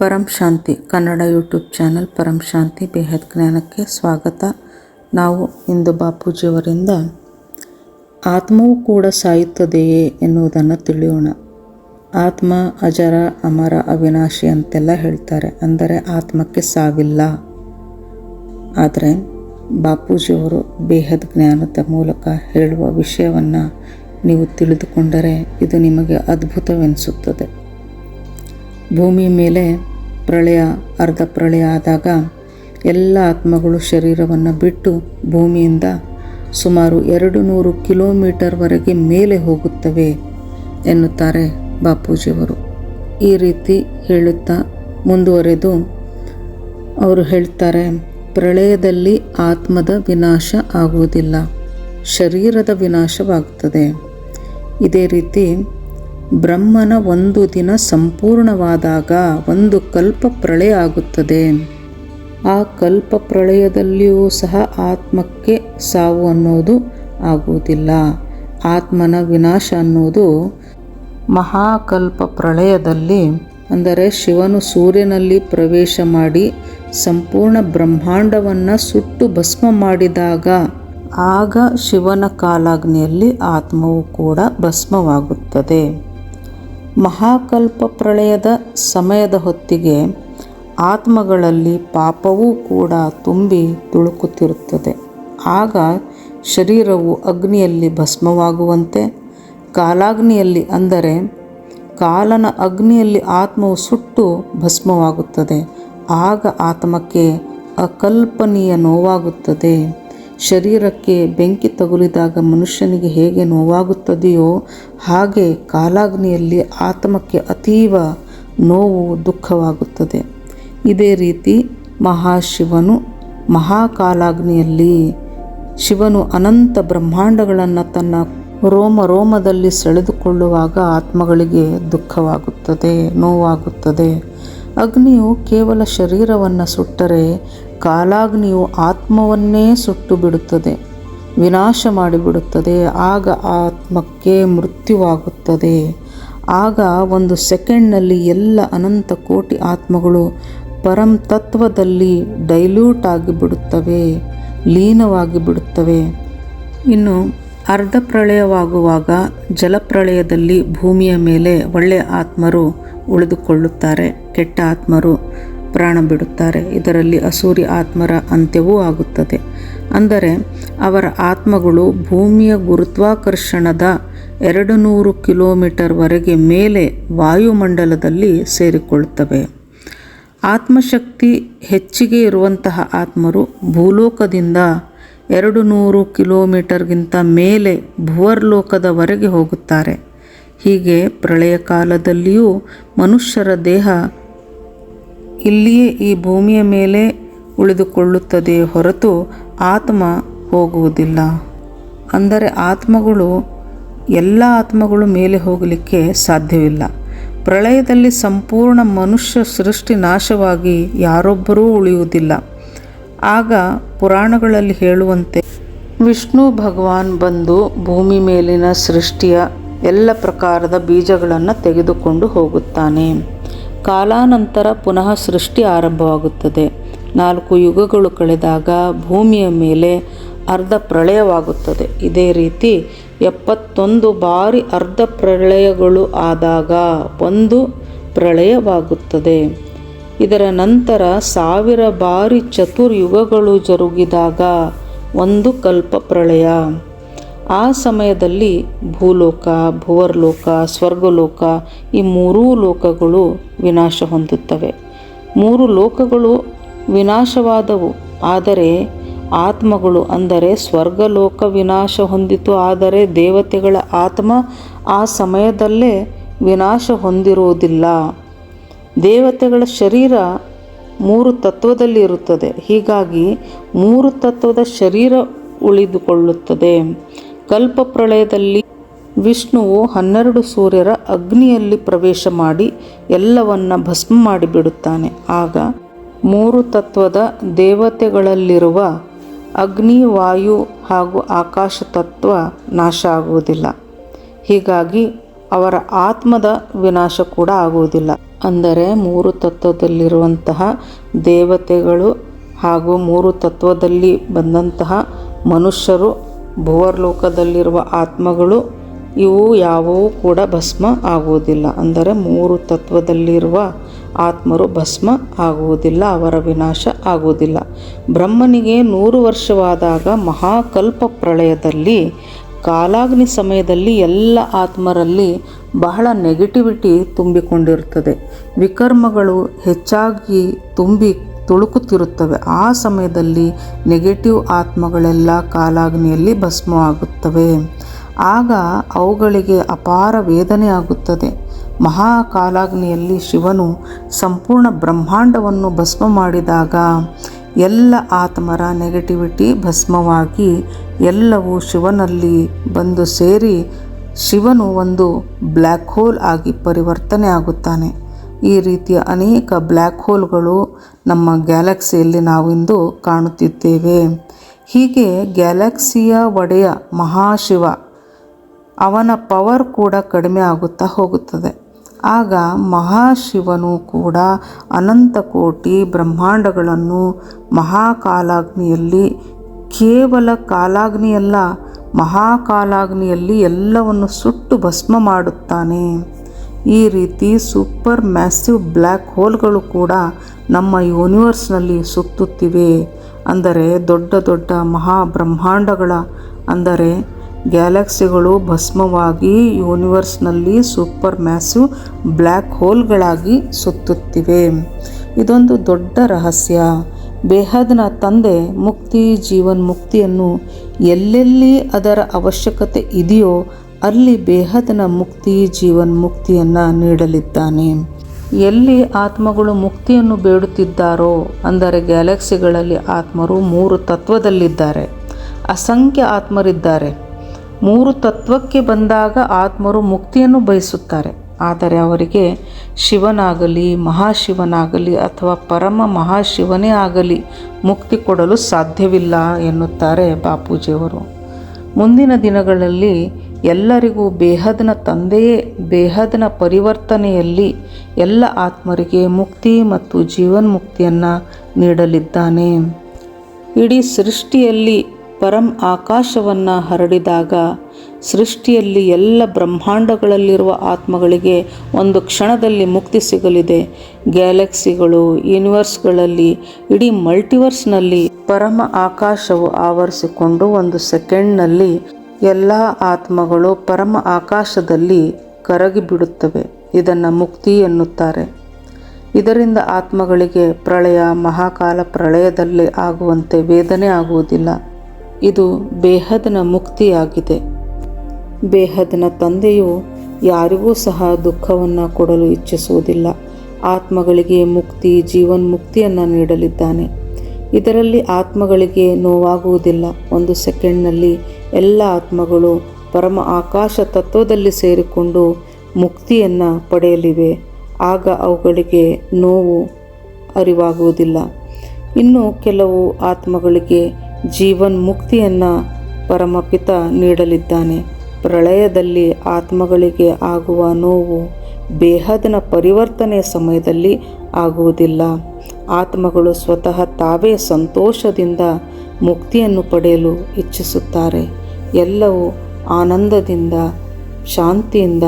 ಪರಂ Shanti Kannada YouTube channel Param Shanti ಬೇಹದ್ ಜ್ಞಾನಕ್ಕೆ ಸ್ವಾಗತ. ನಾವು ಇಂದು ಬಾಪೂಜಿಯವರಿಂದ ಆತ್ಮವು ಕೂಡ ಸಾಯುತ್ತದೆಯೇ ಎನ್ನುವುದನ್ನು ತಿಳಿಯೋಣ. ಆತ್ಮ, ಅಜರ, ಅಮರ, ಅವಿನಾಶಿ ಅಂತೆಲ್ಲ ಹೇಳ್ತಾರೆ. ಅಂದರೆ ಆತ್ಮಕ್ಕೆ ಸಾವಿಲ್ಲ. ಆದರೆ ಬಾಪೂಜಿಯವರು ಬೇಹದ್ ಜ್ಞಾನದ ಮೂಲಕ ಹೇಳುವ ವಿಷಯವನ್ನು ನೀವು ತಿಳಿದುಕೊಂಡರೆ ಇದು ನಿಮಗೆ ಅದ್ಭುತವೆನಿಸುತ್ತದೆ. ಭೂಮಿ ಮೇಲೆ ಪ್ರಳಯ, ಅರ್ಧ ಪ್ರಳಯ ಆದಾಗ ಎಲ್ಲ ಆತ್ಮಗಳು ಶರೀರವನ್ನು ಬಿಟ್ಟು ಭೂಮಿಯಿಂದ ಸುಮಾರು ಎರಡು ನೂರು ಕಿಲೋಮೀಟರ್ವರೆಗೆ ಮೇಲೆ ಹೋಗುತ್ತವೆ ಎನ್ನುತ್ತಾರೆ ಬಾಪೂಜಿಯವರು. ಈ ರೀತಿ ಹೇಳುತ್ತಾ ಮುಂದುವರೆದು ಅವರು ಹೇಳ್ತಾರೆ, ಪ್ರಳಯದಲ್ಲಿ ಆತ್ಮದ ವಿನಾಶ ಆಗುವುದಿಲ್ಲ, ಶರೀರದ ವಿನಾಶವಾಗುತ್ತದೆ. ಇದೇ ರೀತಿ ಬ್ರಹ್ಮನ ಒಂದು ದಿನ ಸಂಪೂರ್ಣವಾದಾಗ ಒಂದು ಕಲ್ಪ ಪ್ರಳಯ ಆಗುತ್ತದೆ. ಆ ಕಲ್ಪ ಪ್ರಳಯದಲ್ಲಿಯೂ ಸಹ ಆತ್ಮಕ್ಕೆ ಸಾವು ಅನ್ನೋದು ಆಗುವುದಿಲ್ಲ. ಆತ್ಮನ ವಿನಾಶ ಅನ್ನೋದು ಮಹಾಕಲ್ಪ ಪ್ರಳಯದಲ್ಲಿ ಅಂದರೆ ಶಿವನು ಸೂರ್ಯನಲ್ಲಿ ಪ್ರವೇಶ ಮಾಡಿ ಸಂಪೂರ್ಣ ಬ್ರಹ್ಮಾಂಡವನ್ನು ಸುಟ್ಟು ಭಸ್ಮ ಮಾಡಿದಾಗ ಆಗ ಶಿವನ ಕಾಲಾಗ್ನಿಯಲ್ಲಿ ಆತ್ಮವು ಕೂಡ ಭಸ್ಮವಾಗುತ್ತದೆ. ಮಹಾಕಲ್ಪ ಪ್ರಳಯದ ಸಮಯದ ಹೊತ್ತಿಗೆ ಆತ್ಮಗಳಲ್ಲಿ ಪಾಪವೂ ಕೂಡ ತುಂಬಿ ತುಳುಕುತ್ತಿರುತ್ತದೆ. ಆಗ ಶರೀರವು ಅಗ್ನಿಯಲ್ಲಿ ಭಸ್ಮವಾಗುವಂತೆ, ಕಾಲಾಗ್ನಿಯಲ್ಲಿ ಅಂದರೆ ಕಾಲನ ಅಗ್ನಿಯಲ್ಲಿ ಆತ್ಮವು ಸುಟ್ಟು ಭಸ್ಮವಾಗುತ್ತದೆ. ಆಗ ಆತ್ಮಕ್ಕೆ ಅಕಲ್ಪನೀಯ ನೋವಾಗುತ್ತದೆ. ಶರೀರಕ್ಕೆ ಬೆಂಕಿ ತಗುಲಿದಾಗ ಮನುಷ್ಯನಿಗೆ ಹೇಗೆ ನೋವಾಗುತ್ತದೆಯೋ ಹಾಗೆ ಕಾಲಾಗ್ನಿಯಲ್ಲಿ ಆತ್ಮಕ್ಕೆ ಅತೀವ ನೋವು ದುಃಖವಾಗುತ್ತದೆ. ಇದೇ ರೀತಿ ಮಹಾಶಿವನು ಮಹಾಕಾಲಾಗ್ನಿಯಲ್ಲಿ ಶಿವನು ಅನಂತ ಬ್ರಹ್ಮಾಂಡಗಳನ್ನು ತನ್ನ ರೋಮ ರೋಮದಲ್ಲಿ ಸೆಳೆದುಕೊಳ್ಳುವಾಗ ಆತ್ಮಗಳಿಗೆ ದುಃಖವಾಗುತ್ತದೆ, ನೋವಾಗುತ್ತದೆ. ಅಗ್ನಿಯು ಕೇವಲ ಶರೀರವನ್ನು ಸುಟ್ಟರೆ ಕಾಲಾಗ್ನಿಯು ಆತ್ಮವನ್ನೇ ಸುಟ್ಟು ಬಿಡುತ್ತದೆ ವಿನಾಶ ಮಾಡಿಬಿಡುತ್ತದೆ, ಆಗ ಆತ್ಮಕ್ಕೆ ಮೃತ್ಯುವಾಗುತ್ತದೆ. ಆಗ ಒಂದು ಸೆಕೆಂಡ್ನಲ್ಲಿ ಎಲ್ಲ ಅನಂತ ಕೋಟಿ ಆತ್ಮಗಳು ಪರಂ ತತ್ವದಲ್ಲಿ ಡೈಲ್ಯೂಟ್ ಆಗಿಬಿಡುತ್ತವೆ ಲೀನವಾಗಿ ಬಿಡುತ್ತವೆ ಇನ್ನು ಅರ್ಧ ಪ್ರಳಯವಾಗುವಾಗ ಜಲಪ್ರಳಯದಲ್ಲಿ ಭೂಮಿಯ ಮೇಲೆ ಒಳ್ಳೆಯ ಆತ್ಮರು ಉಳಿದುಕೊಳ್ಳುತ್ತಾರೆ, ಕೆಟ್ಟ ಆತ್ಮರು ಪ್ರಾಣ ಬಿಡುತ್ತಾರೆ. ಇದರಲ್ಲಿ ಅಸೂರಿ ಆತ್ಮರ ಅಂತ್ಯವೂ ಆಗುತ್ತದೆ. ಅಂದರೆ, ಅವರ ಆತ್ಮಗಳು ಭೂಮಿಯ ಗುರುತ್ವಾಕರ್ಷಣದ ಎರಡು ನೂರು ಕಿಲೋಮೀಟರ್ವರೆಗೆ ಮೇಲೆ ವಾಯುಮಂಡಲದಲ್ಲಿ ಸೇರಿಕೊಳ್ಳುತ್ತವೆ. ಆತ್ಮಶಕ್ತಿ ಹೆಚ್ಚಿಗೆ ಇರುವಂತಹ ಆತ್ಮರು ಭೂಲೋಕದಿಂದ ಎರಡು ನೂರು ಕಿಲೋಮೀಟರ್ಗಿಂತ ಮೇಲೆ ಭುವರ್ಲೋಕದವರೆಗೆ ಹೋಗುತ್ತಾರೆ. ಹೀಗೆ ಪ್ರಳಯ ಕಾಲದಲ್ಲಿಯೂ ಮನುಷ್ಯರ ದೇಹ ಇಲ್ಲಿಯೇ ಈ ಭೂಮಿಯ ಮೇಲೆ ಉಳಿದುಕೊಳ್ಳುತ್ತದೆ ಹೊರತು ಆತ್ಮ ಹೋಗುವುದಿಲ್ಲ. ಅಂದರೆ ಆತ್ಮಗಳು, ಎಲ್ಲ ಆತ್ಮಗಳು ಮೇಲೆ ಹೋಗಲಿಕ್ಕೆ ಸಾಧ್ಯವಿಲ್ಲ. ಪ್ರಳಯದಲ್ಲಿ ಸಂಪೂರ್ಣ ಮನುಷ್ಯ ಸೃಷ್ಟಿ ನಾಶವಾಗಿ ಯಾರೊಬ್ಬರೂ ಉಳಿಯುವುದಿಲ್ಲ. ಆಗ ಪುರಾಣಗಳಲ್ಲಿ ಹೇಳುವಂತೆ, ವಿಷ್ಣು ಭಗವಾನ್ ಬಂದು ಭೂಮಿ ಮೇಲಿನ ಸೃಷ್ಟಿಯ ಎಲ್ಲ ಪ್ರಕಾರದ ಬೀಜಗಳನ್ನು ತೆಗೆದುಕೊಂಡು ಹೋಗುತ್ತಾನೆ. ಕಾಲಾನಂತರ ಪುನಃ ಸೃಷ್ಟಿ ಆರಂಭವಾಗುತ್ತದೆ. ನಾಲ್ಕು ಯುಗಗಳು ಕಳೆದಾಗ ಭೂಮಿಯ ಮೇಲೆ ಅರ್ಧ ಪ್ರಳಯವಾಗುತ್ತದೆ. ಇದೇ ರೀತಿ ಎಪ್ಪತ್ತೊಂದು ಬಾರಿ ಅರ್ಧ ಪ್ರಳಯಗಳು ಆದಾಗ ಒಂದು ಪ್ರಳಯವಾಗುತ್ತದೆ. ಇದರ ನಂತರ ಸಾವಿರ ಬಾರಿ ಚತುರ್ಯುಗಗಳು ಜರುಗಿದಾಗ ಒಂದು ಕಲ್ಪ ಪ್ರಳಯ ಆ ಸಮಯದಲ್ಲಿ ಭೂಲೋಕ, ಭುವರ್ಲೋಕ, ಸ್ವರ್ಗಲೋಕ ಈ ಮೂರೂ ಲೋಕಗಳು ವಿನಾಶ ಹೊಂದುತ್ತವೆ. ಮೂರು ಲೋಕಗಳು ವಿನಾಶವಾದವು. ಆದರೆ ಆತ್ಮಗಳು ಅಂದರೆ ಸ್ವರ್ಗಲೋಕ ವಿನಾಶ ಹೊಂದಿತು. ಆದರೆ ದೇವತೆಗಳ ಆತ್ಮ ಆ ಸಮಯದಲ್ಲೇ ವಿನಾಶ ಹೊಂದಿರುವುದಿಲ್ಲ. ದೇವತೆಗಳ ಶರೀರ ಮೂರು ತತ್ವದಲ್ಲಿ ಇರುತ್ತದೆ. ಹೀಗಾಗಿ ಮೂರು ತತ್ವದ ಶರೀರ ಉಳಿದುಕೊಳ್ಳುತ್ತದೆ. ಕಲ್ಪ ಪ್ರಳಯದಲ್ಲಿ ವಿಷ್ಣುವು ಹನ್ನೆರಡು ಸೂರ್ಯರ ಅಗ್ನಿಯಲ್ಲಿ ಪ್ರವೇಶ ಮಾಡಿ ಎಲ್ಲವನ್ನ ಭಸ್ಮ ಮಾಡಿಬಿಡುತ್ತಾನೆ ಆಗ ಮೂರು ತತ್ವದ ದೇವತೆಗಳಲ್ಲಿರುವ ಅಗ್ನಿ, ವಾಯು ಹಾಗೂ ಆಕಾಶ ತತ್ವ ನಾಶ ಆಗುವುದಿಲ್ಲ. ಹೀಗಾಗಿ ಅವರ ಆತ್ಮದ ವಿನಾಶ ಕೂಡ ಆಗುವುದಿಲ್ಲ. ಅಂದರೆ ಮೂರು ತತ್ವದಲ್ಲಿರುವಂತಹ ದೇವತೆಗಳು ಹಾಗೂ ಮೂರು ತತ್ವದಲ್ಲಿ ಬಂದಂತಹ ಮನುಷ್ಯರು ಭುವರ್ಲೋಕದಲ್ಲಿರುವ ಆತ್ಮಗಳು ಇವು ಯಾವುವೂ ಕೂಡ ಭಸ್ಮ ಆಗುವುದಿಲ್ಲ. ಅಂದರೆ ಮೂರು ತತ್ವದಲ್ಲಿರುವ ಆತ್ಮರು ಭಸ್ಮ ಆಗುವುದಿಲ್ಲ, ಅವರ ವಿನಾಶ ಆಗುವುದಿಲ್ಲ. ಬ್ರಹ್ಮನಿಗೆ ನೂರು ವರ್ಷವಾದಾಗ ಮಹಾಕಲ್ಪ ಪ್ರಳಯದಲ್ಲಿ, ಕಾಲಾಗ್ನಿ ಸಮಯದಲ್ಲಿ ಎಲ್ಲ ಆತ್ಮರಲ್ಲಿ ಬಹಳ ನೆಗೆಟಿವಿಟಿ ತುಂಬಿಕೊಂಡಿರುತ್ತದೆ. ವಿಕರ್ಮಗಳು ಹೆಚ್ಚಾಗಿ ತುಂಬಿ ತುಳುಕುತ್ತಿರುತ್ತವೆ. ಆ ಸಮಯದಲ್ಲಿ ನೆಗೆಟಿವ್ ಆತ್ಮಗಳೆಲ್ಲ ಕಾಲಾಗ್ನಿಯಲ್ಲಿ ಭಸ್ಮವಾಗುತ್ತವೆ. ಆಗ ಅವುಗಳಿಗೆ ಅಪಾರ ವೇದನೆ ಆಗುತ್ತದೆ. ಮಹಾಕಾಲಾಗ್ನಿಯಲ್ಲಿ ಶಿವನು ಸಂಪೂರ್ಣ ಬ್ರಹ್ಮಾಂಡವನ್ನು ಭಸ್ಮ ಮಾಡಿದಾಗ ಎಲ್ಲ ಆತ್ಮರ ನೆಗೆಟಿವಿಟಿ ಭಸ್ಮವಾಗಿ ಎಲ್ಲವೂ ಶಿವನಲ್ಲಿ ಬಂದು ಸೇರಿ ಶಿವನು ಒಂದು ಬ್ಲ್ಯಾಕ್ ಹೋಲ್ ಆಗಿ ಪರಿವರ್ತನೆ ಆಗುತ್ತಾನೆ. ಈ ರೀತಿಯ ಅನೇಕ ಬ್ಲ್ಯಾಕ್ ಹೋಲ್ಗಳು ನಮ್ಮ ಗ್ಯಾಲಕ್ಸಿಯಲ್ಲಿ ನಾವಿಂದು ಕಾಣುತ್ತಿದ್ದೇವೆ. ಹೀಗೆ ಗ್ಯಾಲಕ್ಸಿಯ ಒಡೆಯ ಮಹಾಶಿವ, ಅವನ ಪವರ್ ಕೂಡ ಕಡಿಮೆ ಆಗುತ್ತಾ ಹೋಗುತ್ತದೆ. ಆಗ ಮಹಾಶಿವನು ಕೂಡ ಅನಂತ ಕೋಟಿ ಬ್ರಹ್ಮಾಂಡಗಳನ್ನು ಮಹಾಕಾಲಾಗ್ನಿಯಲ್ಲಿ, ಕೇವಲ ಕಾಲಾಗ್ನಿಯಲ್ಲ, ಮಹಾಕಾಲಾಗ್ನಿಯಲ್ಲಿ ಎಲ್ಲವನ್ನು ಸುಟ್ಟು ಭಸ್ಮ ಮಾಡುತ್ತಾನೆ. ಈ ರೀತಿ ಸೂಪರ್ ಮ್ಯಾಸಿವ್ ಬ್ಲ್ಯಾಕ್ ಹೋಲ್ಗಳು ಕೂಡ ನಮ್ಮ ಯೂನಿವರ್ಸ್ನಲ್ಲಿ ಸುತ್ತುತ್ತಿವೆ. ಅಂದರೆ ದೊಡ್ಡ ದೊಡ್ಡ ಮಹಾಬ್ರಹ್ಮಾಂಡಗಳ, ಅಂದರೆ ಗ್ಯಾಲಕ್ಸಿಗಳು ಭಸ್ಮವಾಗಿ ಯೂನಿವರ್ಸ್ನಲ್ಲಿ ಸೂಪರ್ ಮ್ಯಾಸಿವ್ ಬ್ಲ್ಯಾಕ್ ಹೋಲ್ಗಳಾಗಿ ಸುತ್ತುತ್ತಿವೆ. ಇದೊಂದು ದೊಡ್ಡ ರಹಸ್ಯ. ಬೇಹದ್ನ ತಂದೆ ಮುಕ್ತಿ ಜೀವನ್ ಮುಕ್ತಿಯನ್ನು ಎಲ್ಲೆಲ್ಲಿ ಅದರ ಅವಶ್ಯಕತೆ ಇದೆಯೋ ಅಲ್ಲಿ ಬೇಹದನ ಮುಕ್ತಿ ಜೀವನ್ ಮುಕ್ತಿಯನ್ನು ನೀಡಲಿದ್ದಾನೆ. ಎಲ್ಲಿ ಆತ್ಮಗಳು ಮುಕ್ತಿಯನ್ನು ಬೇಡುತ್ತಿದ್ದಾರೋ ಅಂದರೆ ಗ್ಯಾಲಕ್ಸಿಗಳಲ್ಲಿ ಆತ್ಮರು ಮೂರು ತತ್ವದಲ್ಲಿದ್ದಾರೆ. ಅಸಂಖ್ಯ ಆತ್ಮರಿದ್ದಾರೆ. ಮೂರು ತತ್ವಕ್ಕೆ ಬಂದಾಗ ಆತ್ಮರು ಮುಕ್ತಿಯನ್ನು ಬಯಸುತ್ತಾರೆ. ಆದರೆ ಅವರಿಗೆ ಶಿವನಾಗಲಿ, ಮಹಾಶಿವನಾಗಲಿ ಅಥವಾ ಪರಮ ಮಹಾಶಿವನೇ ಆಗಲಿ ಮುಕ್ತಿ ಕೊಡಲು ಸಾಧ್ಯವಿಲ್ಲ ಎನ್ನುತ್ತಾರೆ ಬಾಪೂಜಿಯವರು. ಮುಂದಿನ ದಿನಗಳಲ್ಲಿ ಎಲ್ಲರಿಗೂ ಬೇಹದನ ತಂದೆಯೇ, ಬೇಹದನ ಪರಿವರ್ತನೆಯಲ್ಲಿ ಎಲ್ಲ ಆತ್ಮರಿಗೆ ಮುಕ್ತಿ ಮತ್ತು ಜೀವನ್ಮುಕ್ತಿಯನ್ನು ನೀಡಲಿದ್ದಾನೆ. ಇಡೀ ಸೃಷ್ಟಿಯಲ್ಲಿ ಪರಂ ಆಕಾಶವನ್ನು ಹರಡಿದಾಗ ಸೃಷ್ಟಿಯಲ್ಲಿ ಎಲ್ಲ ಬ್ರಹ್ಮಾಂಡಗಳಲ್ಲಿರುವ ಆತ್ಮಗಳಿಗೆ ಒಂದು ಕ್ಷಣದಲ್ಲಿ ಮುಕ್ತಿ ಸಿಗಲಿದೆ. ಗ್ಯಾಲಕ್ಸಿಗಳು, ಯೂನಿವರ್ಸ್ಗಳಲ್ಲಿ, ಇಡೀ ಮಲ್ಟಿವರ್ಸ್ನಲ್ಲಿ ಪರಮ ಆಕಾಶವು ಆವರಿಸಿಕೊಂಡು ಒಂದು ಸೆಕೆಂಡ್ನಲ್ಲಿ ಎಲ್ಲ ಆತ್ಮಗಳು ಪರಮ ಆಕಾಶದಲ್ಲಿ ಕರಗಿಬಿಡುತ್ತವೆ ಇದನ್ನು ಮುಕ್ತಿ ಎನ್ನುತ್ತಾರೆ. ಇದರಿಂದ ಆತ್ಮಗಳಿಗೆ ಪ್ರಳಯ, ಮಹಾಕಾಲ ಪ್ರಳಯದಲ್ಲಿ ಆಗುವಂತೆ ವೇದನೆ ಆಗುವುದಿಲ್ಲ. ಇದು ಬೇಹದನ ಮುಕ್ತಿಯಾಗಿದೆ. ಬೇಹದನ ತಂದೆಯು ಯಾರಿಗೂ ಸಹ ದುಃಖವನ್ನು ಕೊಡಲು ಇಚ್ಛಿಸುವುದಿಲ್ಲ. ಆತ್ಮಗಳಿಗೆ ಮುಕ್ತಿ, ಜೀವನ್ಮುಕ್ತಿಯನ್ನು ನೀಡಲಿದ್ದಾನೆ. ಇದರಲ್ಲಿ ಆತ್ಮಗಳಿಗೆ ನೋವಾಗುವುದಿಲ್ಲ. ಒಂದು ಸೆಕೆಂಡ್ನಲ್ಲಿ ಎಲ್ಲ ಆತ್ಮಗಳು ಪರಮ ಆಕಾಶ ತತ್ವದಲ್ಲಿ ಸೇರಿಕೊಂಡು ಮುಕ್ತಿಯನ್ನು ಪಡೆಯಲಿವೆ. ಆಗ ಅವುಗಳಿಗೆ ನೋವು ಅರಿವಾಗುವುದಿಲ್ಲ. ಇನ್ನು ಕೆಲವು ಆತ್ಮಗಳಿಗೆ ಜೀವನ್ ಮುಕ್ತಿಯನ್ನು ಪರಮಪಿತ ನೀಡಲಿದ್ದಾನೆ. ಪ್ರಳಯದಲ್ಲಿ ಆತ್ಮಗಳಿಗೆ ಆಗುವ ನೋವು ಬೇಹದನ ಪರಿವರ್ತನೆಯ ಸಮಯದಲ್ಲಿ ಆಗುವುದಿಲ್ಲ. ಆತ್ಮಗಳು ಸ್ವತಃ ತಾವೇ ಸಂತೋಷದಿಂದ ಮುಕ್ತಿಯನ್ನು ಪಡೆಯಲು ಇಚ್ಛಿಸುತ್ತಾರೆ. ಎಲ್ಲವೂ ಆನಂದದಿಂದ ಶಾಂತಿಯಿಂದ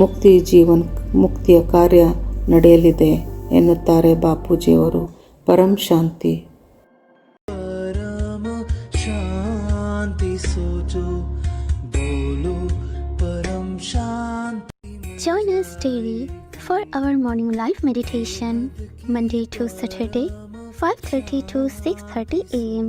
ಮುಕ್ತಿ ಜೀವನ್ ಮುಕ್ತಿಯ ಕಾರ್ಯ ನಡೆಯಲಿದೆ ಎನ್ನುತ್ತಾರೆ ಬಾಪೂಜಿಯವರು. ಪರಂ ಶಾಂತಿ. ಪರಮ ಶಾಂತಿ ಸೋಜೋ ಪರಂ ಶಾಂತಿ Join us daily for our morning live meditation Monday to Saturday 5:30 to 6:30 a.m.